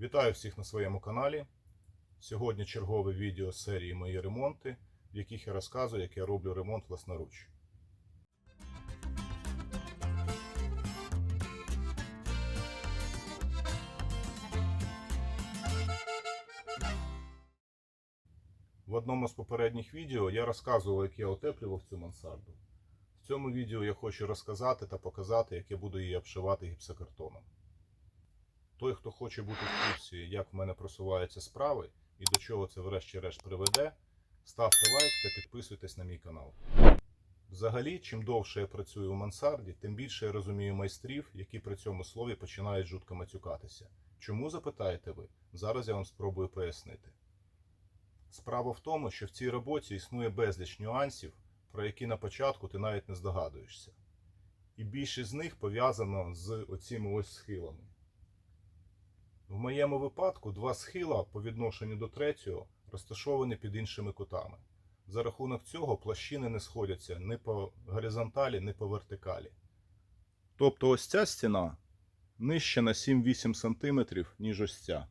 Вітаю всіх на своєму каналі. Сьогодні чергове відео з серії Мої ремонти, в яких я розказую, як я роблю ремонт власноруч. В одному з попередніх відео я розказував, як я утеплював цю мансарду. В цьому відео я хочу розказати та показати, як я буду її обшивати гіпсокартоном. Той, хто хоче бути в курсі, як в мене просуваються справи і до чого це врешті-решт приведе, ставте лайк та підписуйтесь на мій канал. Взагалі, чим довше я працюю у мансарді, тим більше я розумію майстрів, які при цьому слові починають жутко матюкатися. Чому запитаєте ви? Зараз я вам спробую пояснити. Справа в тому, що в цій роботі існує безліч нюансів, про які на початку ти навіть не здогадуєшся. І більшість з них пов'язано з оціми ось схилами. В моєму випадку два схила по відношенню до третього розташовані під іншими кутами. За рахунок цього площини не сходяться ні по горизонталі, ні по вертикалі. Тобто ось ця стіна нижче на 7-8 см, ніж ось ця.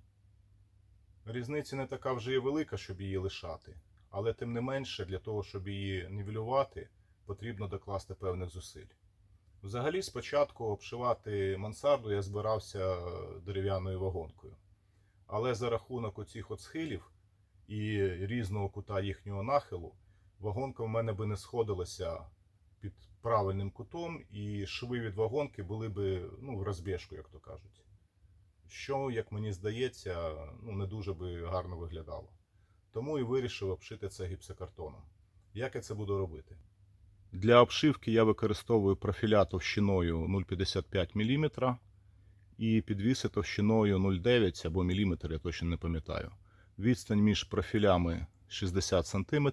Різниця не така вже і велика, щоб її лишати, але тим не менше, для того, щоб її нівелювати, потрібно докласти певних зусиль. Взагалі, спочатку обшивати мансарду я збирався дерев'яною вагонкою. Але за рахунок оцих от схилів і різного кута їхнього нахилу, вагонка в мене би не сходилася під правильним кутом, і шви від вагонки були би ну, в розбіжку, як то кажуть. Що, як мені здається, ну, не дуже би гарно виглядало. Тому і вирішив обшити це гіпсокартоном. Як я це буду робити? Для обшивки я використовую профіля товщиною 0,55 мм і підвіси товщиною 0,9 або мм, я точно не пам'ятаю. Відстань між профілями 60 см.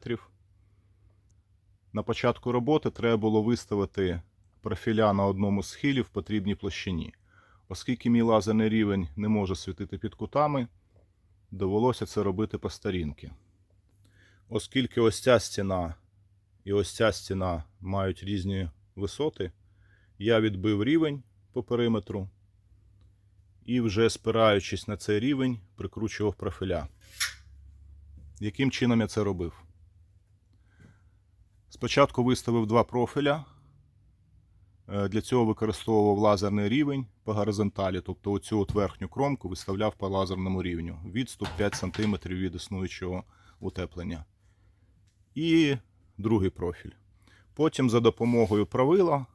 На початку роботи треба було виставити профіля на одному з схилів в потрібній площині. Оскільки мій лазерний рівень не може світити під кутами, довелося це робити по старінки. Оскільки ось ця стіна і ось ця стіна мають різні висоти, я відбив рівень по периметру і вже спираючись на цей рівень, прикручував профіля. Яким чином я це робив? Спочатку виставив два профіля. Е, Для цього використовував лазерний рівень по горизонталі, тобто оцю от верхню кромку виставляв по лазерному рівню. Відступ 5 см від існуючого утеплення. І другий профіль. Потім за допомогою правила,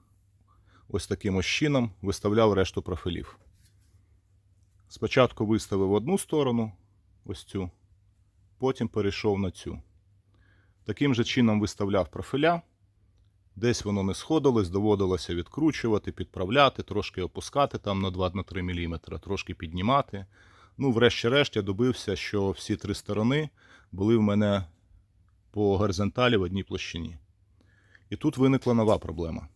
ось таким ось чином, виставляв решту профілів. Спочатку виставив одну сторону, ось цю, потім перейшов на цю. Таким же чином виставляв профіля. Десь воно не сходилось, доводилося відкручувати, підправляти, трошки опускати там на 2-3 мм, трошки піднімати. Ну, врешті-решт, я добився, що всі три сторони були в мене по горизонталі в одній площині. І тут виникла нова проблема.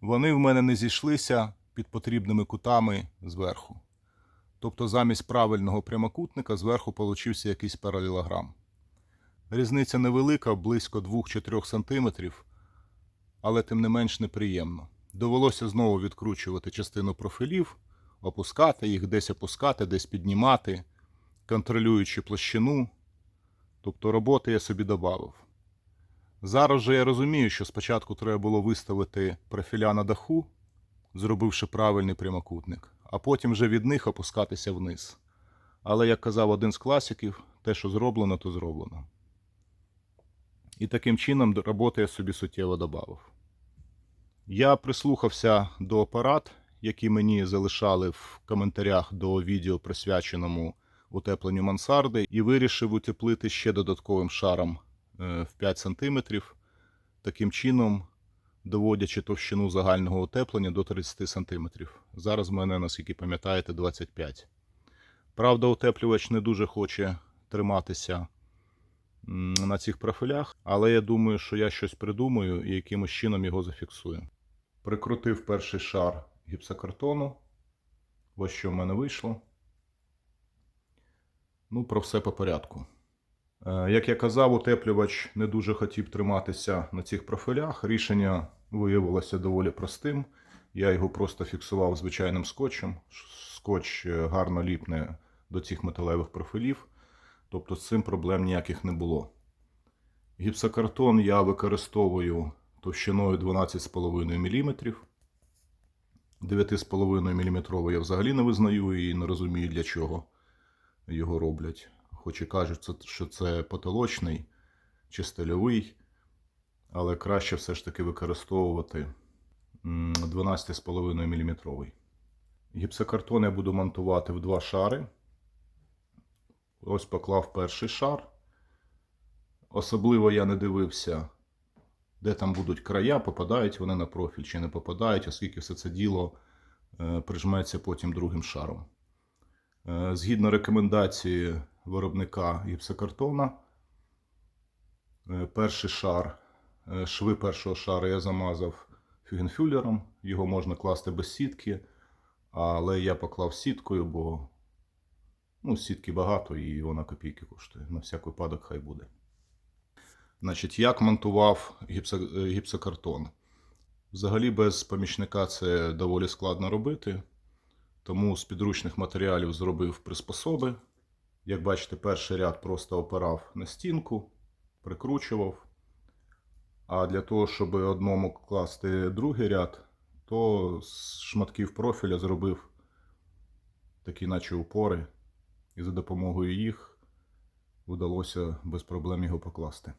Вони в мене не зійшлися під потрібними кутами зверху. Тобто замість правильного прямокутника зверху получився якийсь паралелограм. Різниця невелика, близько 2-4 см, але тим не менш неприємно. Довелося знову відкручувати частину профілів, опускати їх, десь опускати, десь піднімати, контролюючи площину. Тобто роботи я собі додав. Зараз же я розумію, що спочатку треба було виставити профіля на даху, зробивши правильний прямокутник, а потім вже від них опускатися вниз. Але, як казав один з класиків, те, що зроблено, то зроблено. І таким чином роботи я собі суттєво додав. Я прислухався до апарат, які мені залишали в коментарях до відео, присвяченому утепленню мансарди, і вирішив утеплити ще додатковим шаром е, в 5 см, таким чином доводячи товщину загального утеплення до 30 см. Зараз в мене, наскільки пам'ятаєте, 25 Правда, утеплювач не дуже хоче триматися на цих профілях, але я думаю, що я щось придумаю і якимось чином його зафіксую. Прикрутив перший шар гіпсокартону. Ось що в мене вийшло. Ну, про все по порядку. Е, Як я казав, утеплювач не дуже хотів триматися на цих профілях. Рішення виявилося доволі простим. Я його просто фіксував звичайним скотчем. Скотч е, гарно ліпне до цих металевих профілів, тобто з цим проблем ніяких не було. Гіпсокартон я використовую товщиною 12,5 мм. 9,5 мм я взагалі не визнаю і не розумію, для чого його роблять. Хоч і кажуть, що це потолочний чи стильовий, але краще все ж таки використовувати 12,5 мм. Гіпсокартон я буду монтувати в два шари. Ось поклав перший шар. Особливо я не дивився, де там будуть края, попадають вони на профіль чи не попадають, оскільки все це діло е, прижметься потім другим шаром. Е, Згідно рекомендації виробника гіпсокартона, е, перший шар, е, шви першого шару я замазав фігенфюлером. Його можна класти без сітки, але я поклав сіткою, бо ну, сітки багато і вона копійки коштує. На всяк випадок хай буде. Значить, як монтував гіпсокартон? Взагалі без помічника це доволі складно робити. Тому з підручних матеріалів зробив приспособи. Як бачите, перший ряд просто опирав на стінку, прикручував. А для того, щоб одному класти другий ряд, то з шматків профіля зробив такі, наче упори, і за допомогою їх вдалося без проблем його покласти.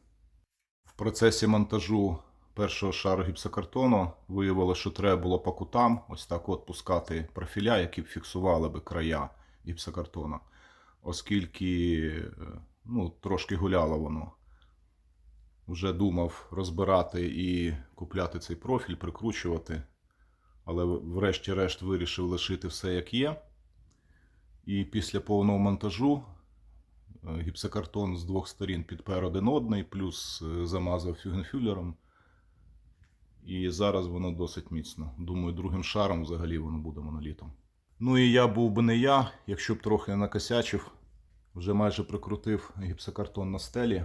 В процесі монтажу першого шару гіпсокартону виявилося, що треба було по кутам ось так от пускати профіля, які б фіксували би края гіпсокартона, оскільки е, ну, трошки гуляло воно. Вже думав розбирати і купляти цей профіль, прикручувати, але врешті-решт вирішив лишити все як є. І після повного монтажу е, гіпсокартон з двох сторін підпер один одний, плюс е, замазав фюгенфюлером. І зараз воно досить міцно. Думаю, другим шаром взагалі воно буде монолітом. Ну і я був би не я, якщо б трохи накосячив, вже майже прикрутив гіпсокартон на стелі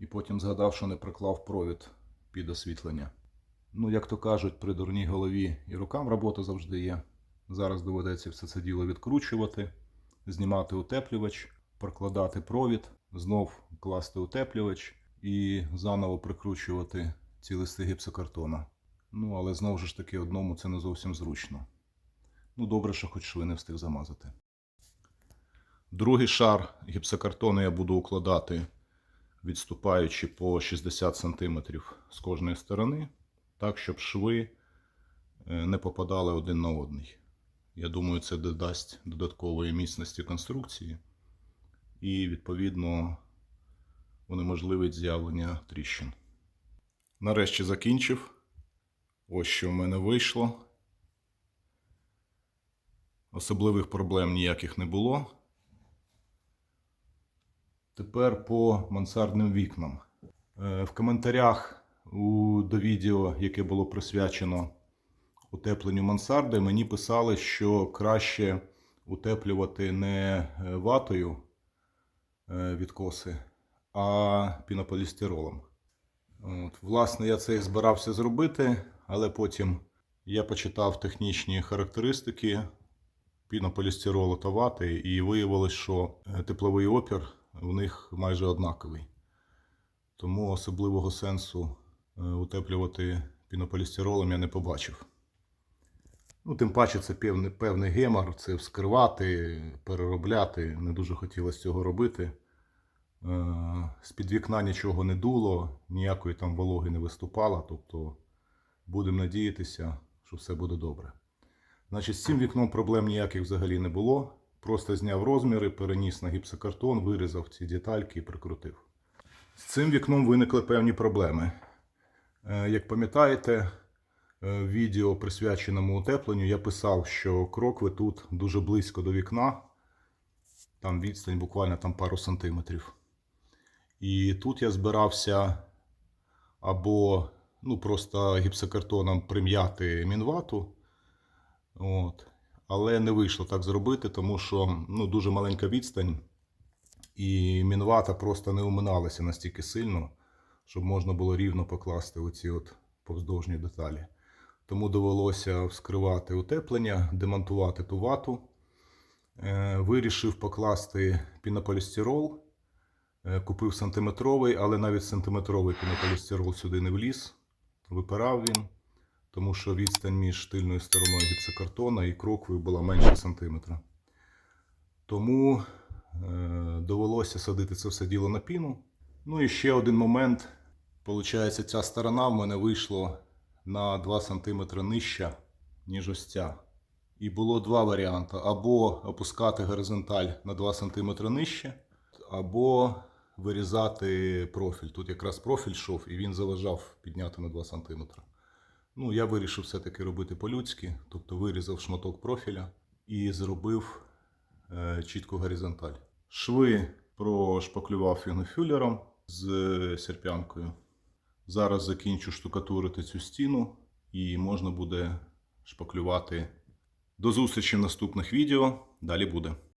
і потім згадав, що не приклав провід під освітлення. Ну, як то кажуть, при дурній голові і рукам робота завжди є. Зараз доведеться все це діло відкручувати, знімати утеплювач, прокладати провід, знов класти утеплювач і заново прикручувати ці листи гіпсокартона. Ну, але знову ж таки одному це не зовсім зручно. Ну, добре, що хоч шви не встиг замазати. Другий шар гіпсокартону я буду укладати, відступаючи по 60 см з кожної сторони, так, щоб шви е, не попадали один на одний. Я думаю, це додасть додаткової міцності конструкції і, відповідно, унеможливить з'явлення тріщин. Нарешті закінчив. Ось що в мене вийшло. Особливих проблем ніяких не було. Тепер по мансардним вікнам. Е, В коментарях до відео, яке було присвячено утепленню мансарди, мені писали, що краще утеплювати не е, ватою е, відкоси, а пінополістиролом. От, власне, я це і збирався зробити, але потім я почитав технічні характеристики пінополістиролу та вати, і виявилось, що е, тепловий опір в них майже однаковий. Тому особливого сенсу е, утеплювати пінополістиролом я не побачив. Ну, тим паче, це певний, певний гемор, це вскривати, переробляти. Не дуже хотілося цього робити. Е, З-під вікна нічого не дуло, ніякої там вологи не виступало. Тобто будемо надіятися, що все буде добре. Значить, з цим вікном проблем ніяких взагалі не було. Просто зняв розміри, переніс на гіпсокартон, вирізав ці детальки і прикрутив. З цим вікном виникли певні проблеми. Е, Як пам'ятаєте, е, в відео присвяченому утепленню я писав, що крокви тут дуже близько до вікна. Там відстань буквально там пару сантиметрів. І тут я збирався або ну, просто гіпсокартоном прим'яти мінвату. От. Але не вийшло так зробити, тому що ну, дуже маленька відстань, і мінвата просто не уминалася настільки сильно, щоб можна було рівно покласти оці от повздовжні деталі. тому довелося вскривати утеплення, демонтувати ту вату. Е, Вирішив покласти пінополістирол. Е, Купив сантиметровий, але навіть сантиметровий пінополістирол сюди не вліз. Випирав він, тому що відстань між тильною стороною гіпсокартона і кроквою була менше сантиметра. Тому е, довелося садити це все діло на піну. Ну і ще один момент. Получається, ця сторона в мене вийшла на 2 см нижча, ніж ось ця. І було два варіанти: або опускати горизонталь на 2 см нижче, або вирізати профіль. Тут якраз профіль йшов, і він заважав підняти на 2 см. Ну, я вирішив все-таки робити по-людськи, тобто вирізав шматок профіля і зробив е, чітку горизонталь. Шви прошпаклював фігнофюлером з серпянкою. Зараз закінчу штукатурити цю стіну і можна буде шпаклювати. До зустрічі в наступних відео. Далі буде.